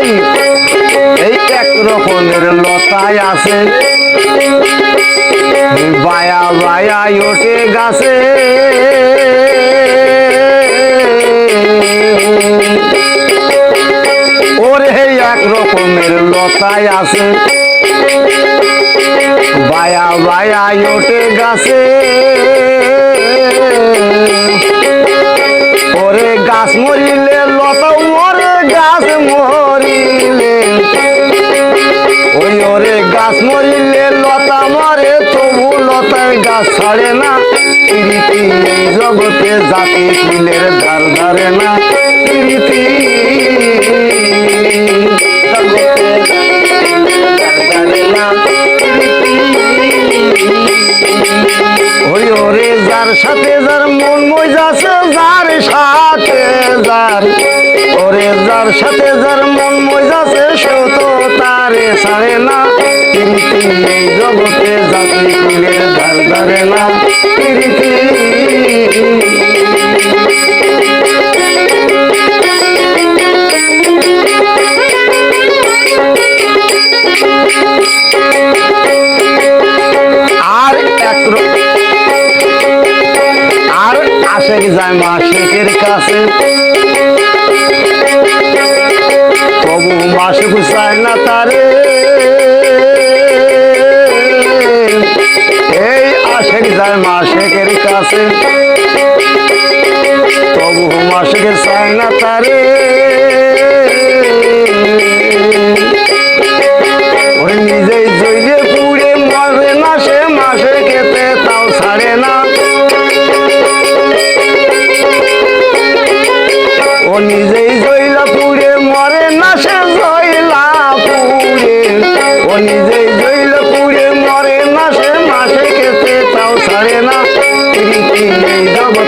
ভাই, এই এক রকমের লতায় আছে। বায়া বায়া ওঠে গাছে। ওরে এক রকমের লতায় আছে। বায়া বায়া ওঠে গাছে। ওরে গাছ মরিলে এই জাতি ফুলের ধার ধারে না প্রীতি ওরে যার সাথে যার মন মজাছে, যার সাথে যার ওরে, যার সাথে যার মন মজাছে সেও তো তারে ছাড়ে না। কিন্তু এই জগতে জাতি কুলের ধার ধারে না আশেক যায় মা শেখের কাছে। তবু মাসুক চায় না তারে। এই আশেক যায় মা শেখের কাছে। তবু মাসেকে চায় না তারে। Hey, hey,